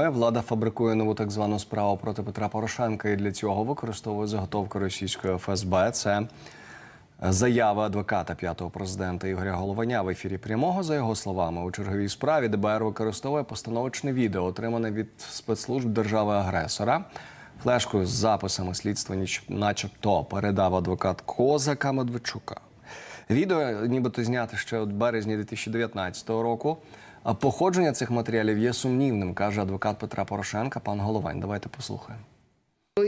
Влада фабрикує нову так звану справу проти Петра Порошенка і для цього використовує заготовку російської ФСБ. Це заява адвоката п'ятого президента Ігоря Голованя в ефірі прямого. За його словами, у черговій справі ДБР використовує постановочне відео, отримане від спецслужб держави-агресора. Флешку з записами слідства, ніч- начебто, передав адвокат Козака Медведчука. Відео нібито знято ще у березні 2019 року. Походження цих матеріалів є сумнівним, каже адвокат Петра Порошенка, пан Головань. Давайте послухаємо.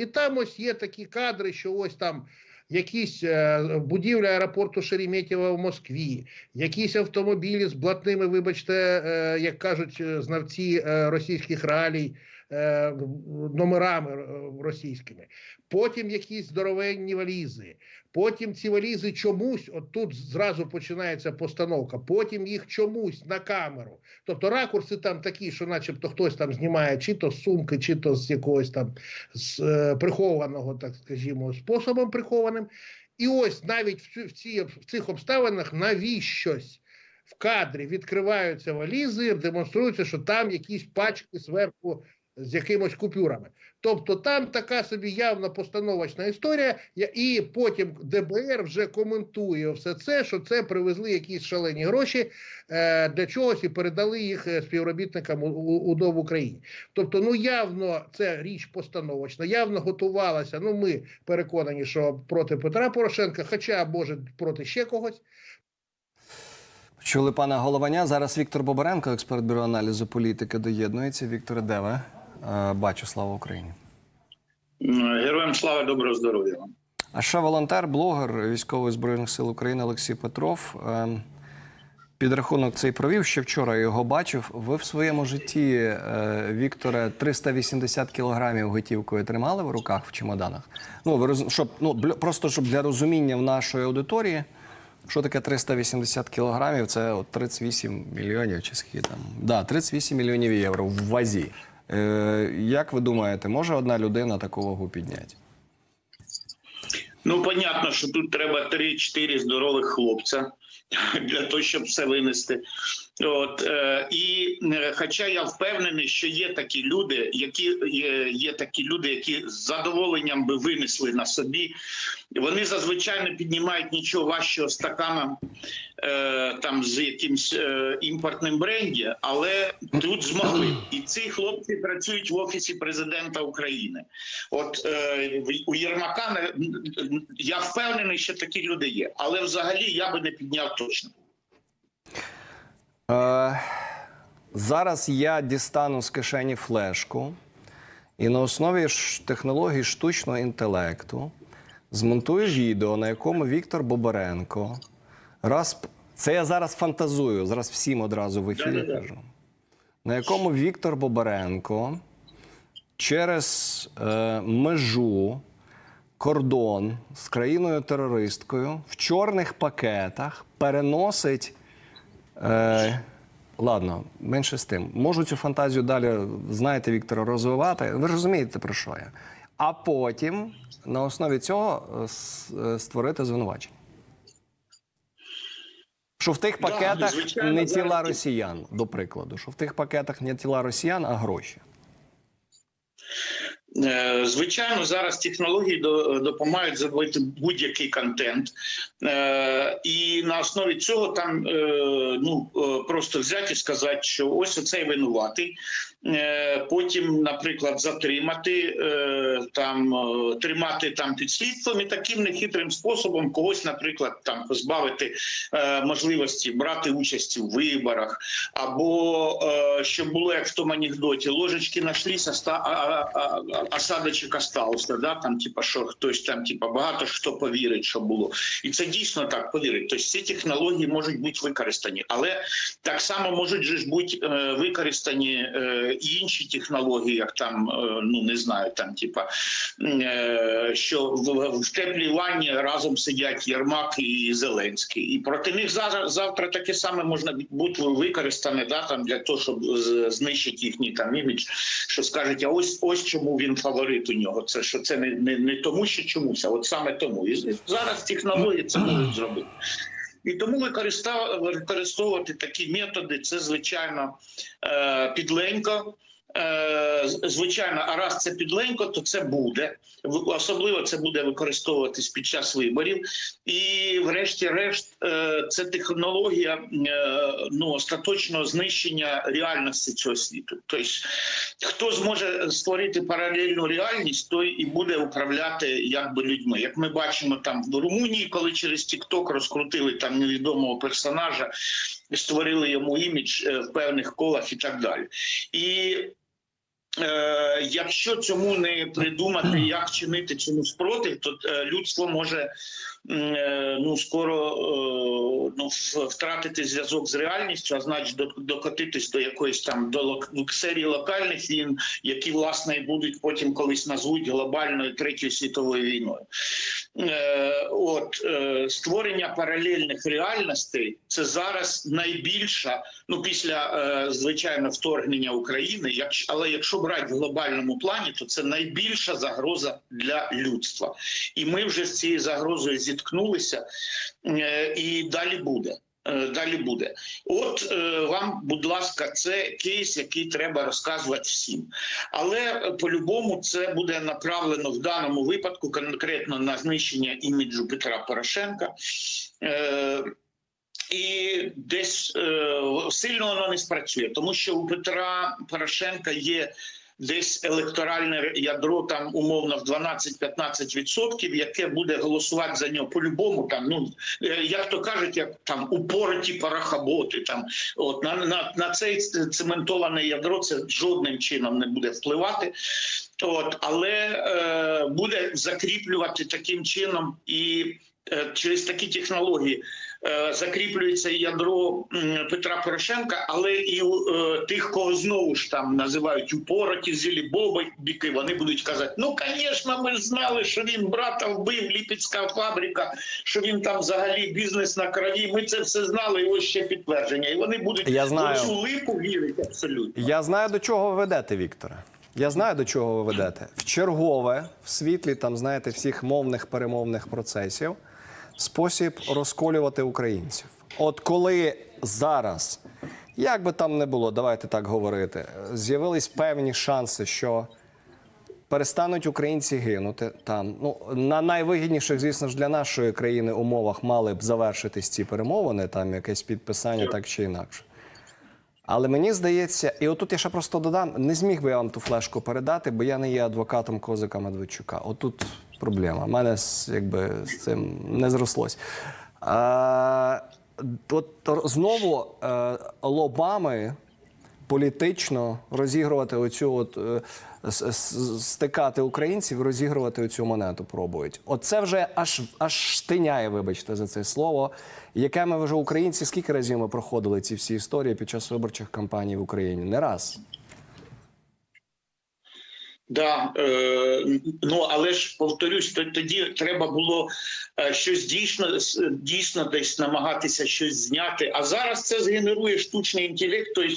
І там ось є такі кадри, що ось там якісь е, будівля аеропорту Шереметьєва в Москві, якісь автомобілі з блатними, вибачте, е, як кажуть е, знавці російських реалій, е, номерами е, російськими. Потім якісь здоровенні валізи. Потім ці валізи чомусь, от тут зразу починається постановка, потім їх чомусь на камеру. Тобто ракурси там такі, що начебто хтось там знімає чи то з сумки, чи то з якогось там з е, прихованого, так скажімо, способом прихованим. І ось навіть в, в, ці, в цих обставинах навіщось в кадрі відкриваються валізи, демонструється, що там якісь пачки зверху з якимось купюрами. Тобто там така собі явно постановочна історія, і потім ДБР вже коментує все це, що це привезли якісь шалені гроші е, для чогось і передали їх е, співробітникам УДО в Україні. Тобто, ну явно це річ постановочна, явно готувалася. Ну, ми переконані, що проти Петра Порошенка, хоча може проти ще когось. Чули пана Голованя. Зараз Віктор Бобаренко, експерт бюро аналізу політики, доєднується. Вікторе, де ви? Е, Бачу, слава Україні. Героям слава, доброго здоров'я вам. А ще волонтер, блогер військових збройних сил України Олексій Петров. е, Підрахунок цей провів ще вчора його бачив. Ви в своєму житті, е, Вікторе, 380 кілограмів готівкою тримали в руках в чемоданах. Ну ви роз... щоб ну просто щоб для розуміння в нашої аудиторії, що таке 380 кілограмів? Це от 38 мільйонів чи скільки там. Да, 38 мільйонів євро в вазі. Е, як ви думаєте, може одна людина таку вагу підняти? Ну, понятно, що тут треба 3-4 здорових хлопця для того, щоб все винести. От е, і е, хоча я впевнений, що є такі люди, які є, є такі люди, які з задоволенням би винесли на собі. Вони зазвичай не піднімають нічого важчого стакана е, там з якимсь е, імпортним бренді, але тут змогли. І ці хлопці працюють в офісі президента України. От е, у Єрмака я впевнений, що такі люди є, але взагалі я би не підняв точно. Е, зараз я дістану з кишені флешку і на основі технологій штучного інтелекту змонтую відео, на якому Віктор Бобаренко раз. Це я зараз фантазую, зараз всім одразу в ефірі кажу. На якому Віктор Бобаренко через е, межу кордон з країною терористкою в чорних пакетах переносить. Е, ладно, менше з тим. Можу цю фантазію далі, знаєте, Віктора, розвивати. Ви розумієте, про що я. А потім на основі цього е, е, створити звинувачення. Що в тих Да, пакетах звичайно, не тіла ті- росіян, до прикладу, що в тих пакетах не тіла росіян, а гроші. Е, Звичайно, зараз технології допомагають зробити будь-який контент, і на основі цього там ну просто взяти і сказати, що ось оцей винуватий. Потім, наприклад, затримати там, е, тримати там під слідством і таким нехитрим способом когось, наприклад, там позбавити е, можливості брати участь у виборах, або е, щоб було як в тому анекдоті, ложечки нашлись, осадочок остався. Да? Там, типа, що хтось там, типа, багато хто повірить, що було. І це дійсно так повірить. Тобто ці технології можуть бути використані, але так само можуть ж бути е, використані е, інші технології, як там, е, ну не знаю, там, типа, що в, теплій ванні разом сидять Єрмак і Зеленський. І проти них завтра таке саме можна бути використане да, там, для того, щоб знищити їхній там імідж, що скажуть, а ось ось чому він фаворит у нього. Це що це не, не, не тому, що чомусь, а от саме тому. І зараз технології це можуть зробити. І тому використовувати такі методи це звичайно е, підленько. Е, звичайно, а раз це підленько, то це буде. Особливо це буде використовуватись під час виборів. І, врешті-решт, е, це технологія е, ну, остаточного знищення реальності цього світу. Тобто, хто зможе створити паралельну реальність, той і буде управляти якби людьми. Як ми бачимо там в Румунії, коли через TikTok розкрутили там невідомого персонажа, створили йому імідж в певних колах і так далі. І якщо цьому не придумати, як чинити цьому спротив, то е, людство може е, ну скоро е, ну втратити зв'язок з реальністю, а значить до- докотитись до якоїсь там до лок- серії локальних війн, які власне і будуть потім колись назвуть глобальною третьою світовою війною. Е, От е, створення паралельних реальностей це зараз найбільша, ну після е, звичайно вторгнення України. Але якщо брати в глобальному плані, то це найбільша загроза для людства, і ми вже з цією загрозою зіткнулися, е, і далі буде. Е, Далі буде. От е, вам, будь ласка, це кейс, який треба розказувати всім. Але е, по-любому це буде направлено в даному випадку конкретно на знищення іміджу Петра Порошенка. Е, і десь е, сильно воно не спрацює, тому що у Петра Порошенка є десь електоральне ядро там умовно в 12-15%, яке буде голосувати за нього по-любому. Там ну е, як то кажуть, як там упороті парахаботи. Там от на, на, на це цементоване ядро це жодним чином не буде впливати. От, але е, буде закріплювати таким чином і через такі технології е, закріплюється ядро Петра Порошенка, але і е, тих, кого знову ж там називають упороті, зілі бобіки, вони будуть казати: ну, звісно, ми ж знали, що він брата вбив, ліпецька фабрика, що він там взагалі бізнес на крові. Ми це все знали, і ось ще підтвердження. І вони будуть Я знаю. в цю липу вірити абсолютно. Я знаю, до чого ви ведете, Вікторе. Я знаю, до чого ви ведете. В чергове, в світлі там, знаєте, всіх мовних перемовних процесів, спосіб розколювати українців. От коли зараз, як би там не було, давайте так говорити, з'явились певні шанси, що перестануть українці гинути там. Ну на найвигідніших, звісно ж, для нашої країни умовах мали б завершитись ці перемовини, там якесь підписання, так чи інакше. Але мені здається, і отут я ще просто додам: не зміг би я вам ту флешку передати, бо я не є адвокатом Козика Медведчука. Отут проблема. У мене якби з цим не зрослось. А, от знову е, лобами політично розігрувати оцю от е, стикати українців, розігрувати оцю монету пробують. Оце вже аж аж штиняє, вибачте за це слово. Яке ми вже українці, скільки разів ми проходили ці всі історії під час виборчих кампаній в Україні? Не раз. Да, е, ну але ж повторюсь, то- тоді треба було е, щось дійсно дійсно десь намагатися щось зняти. А зараз це згенерує штучний інтелект. Тобто,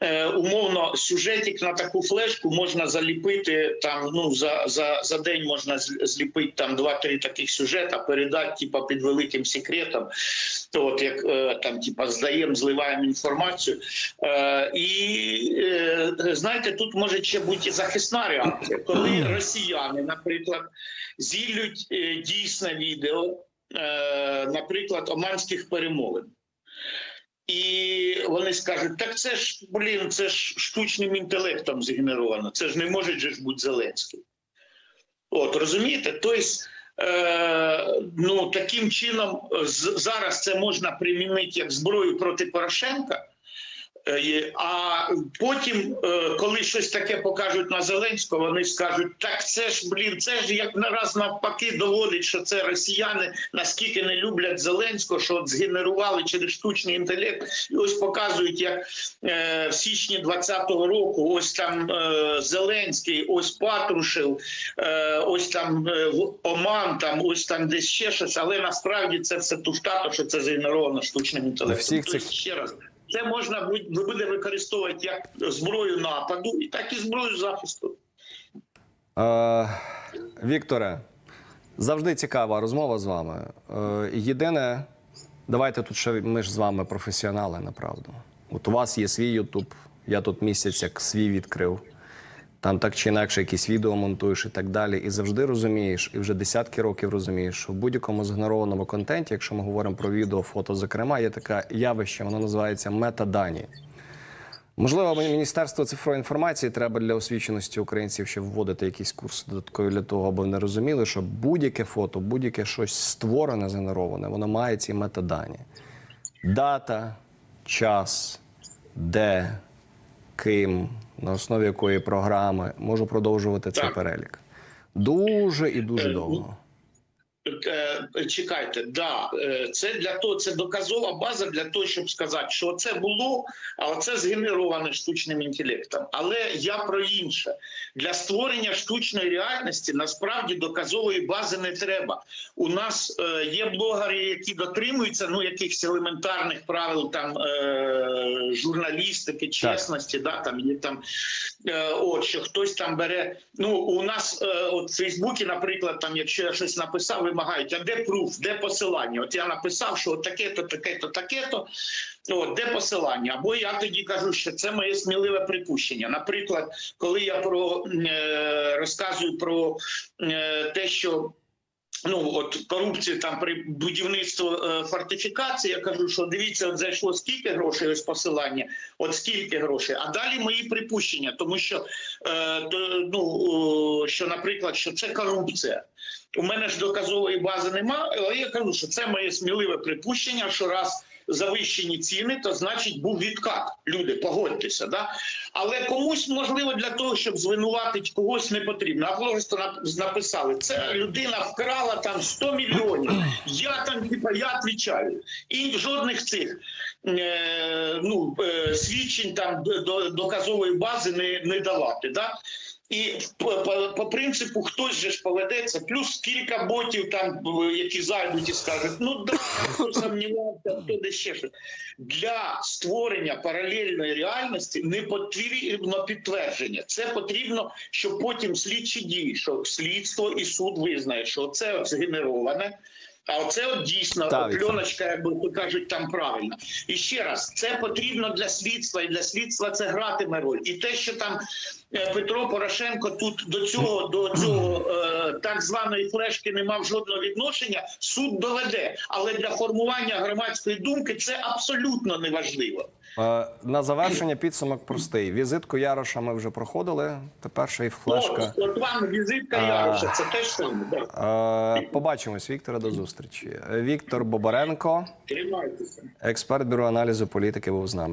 е, умовно, сюжетик на таку флешку можна заліпити там. Ну за за, за день можна зліпити там два-три таких сюжета, передати типа під великим секретом. То от як е, там, типа, здаємо, зливаємо інформацію. Е, і е, знаєте, тут може ще бути захисна реакція, коли росіяни, наприклад, зілють е, дійсне відео, наприклад, оманських перемовин. І вони скажуть: так це ж блін, це ж штучним інтелектом згенеровано. Це ж не може ж бути Зеленський. От розумієте? Тобто, е, ну таким чином з- зараз це можна примінити як зброю проти Порошенка. Е, А потім, е, коли щось таке покажуть на Зеленського, вони скажуть: так це ж блін, це ж як нараз навпаки доводить, що це росіяни наскільки не люблять Зеленського, що от згенерували через штучний інтелект. І ось показують, як е, в січні 2020 року, ось там Зеленський, ось Патрушев, ось там Оман, там ось там десь ще щось, але насправді це все туфта, то що це згенеровано штучним інтелектом. всіх Тобто, цих- ще раз. Це можна буде використовувати як зброю нападу, так і зброю захисту. Е, Вікторе, завжди цікава розмова з вами. Е, єдине, давайте тут ще ми ж з вами професіонали, направду. От у вас є свій Ютуб, я тут місяць як свій відкрив. Там так чи інакше якісь відео монтуєш і так далі, і завжди розумієш, і вже десятки років розумієш, що в будь-якому згенерованому контенті, якщо ми говоримо про відео, фото, зокрема, є таке явище, воно називається метадані. Можливо, Міністерство цифрової інформації треба для освіченості українців ще вводити якісь курси додаткові для того, аби вони розуміли, що будь-яке фото, будь-яке щось створене, згенероване, воно має ці метадані. Дата, час, де, ким, на основі якої програми. Можу продовжувати цей перелік. Дуже і дуже Е, довго. Е, Чекайте, да, е, це для того, це доказова база для того, щоб сказати, що це було, а це згенероване штучним інтелектом. Але я про інше для створення штучної реальності насправді доказової бази не треба. У нас е, є блогери, які дотримуються ну якихось елементарних правил там е, журналістики, чесності, да там є там е, от що хтось там бере. Ну у нас е, от в Фейсбуці, наприклад, там, якщо я щось написав, вимагають, а де пруф, де посилання? От я написав, що таке-то, таке-то, таке-то. От де посилання? Або я тоді кажу, що це моє сміливе припущення. Наприклад, коли я про е, розказую про е, те, що ну от корупцію там при будівництві е, фортифікації, я кажу, що дивіться, от зайшло скільки грошей, ось посилання, от скільки грошей. А далі мої припущення, тому що е, ну що, наприклад, що це корупція. У мене ж доказової бази немає, але я кажу, що це моє сміливе припущення, що раз завищені ціни, то значить був відкат. Люди, погодьтеся, да? Але комусь можливо для того, щоб звинуватити когось не потрібно. А просто написали, це людина вкрала там 100 мільйонів. Я там я відповідаю. І жодних цих е, ну, е, свідчень там до доказової бази не, не давати. Да? І по, по, по принципу хтось же ж поведеться, плюс кілька ботів там, е, які зайдуть і скажуть, ну да, хто сумнівався, хто де ще щось. Для створення паралельної реальності не потрібно підтвердження. Це потрібно, щоб потім слідчі дії, що слідство і суд визнає, що це от згенероване. А оце от дійсно Так, пленочка, як би то кажуть, там правильно. І ще раз, це потрібно для слідства, і для слідства це гратиме роль. І те, що там Петро Порошенко тут до цього до цього е, так званої флешки не мав жодного відношення, суд доведе. Але для формування громадської думки це абсолютно неважливо. Е, На завершення підсумок простий. Візитку Яроша ми вже проходили. Тепер ще й флешка. От, от вам візитка Яроша, це теж саме. Е, Побачимось, Віктора, до зустрічі. Віктор Бобаренко, експерт бюро аналізу політики, був з нами.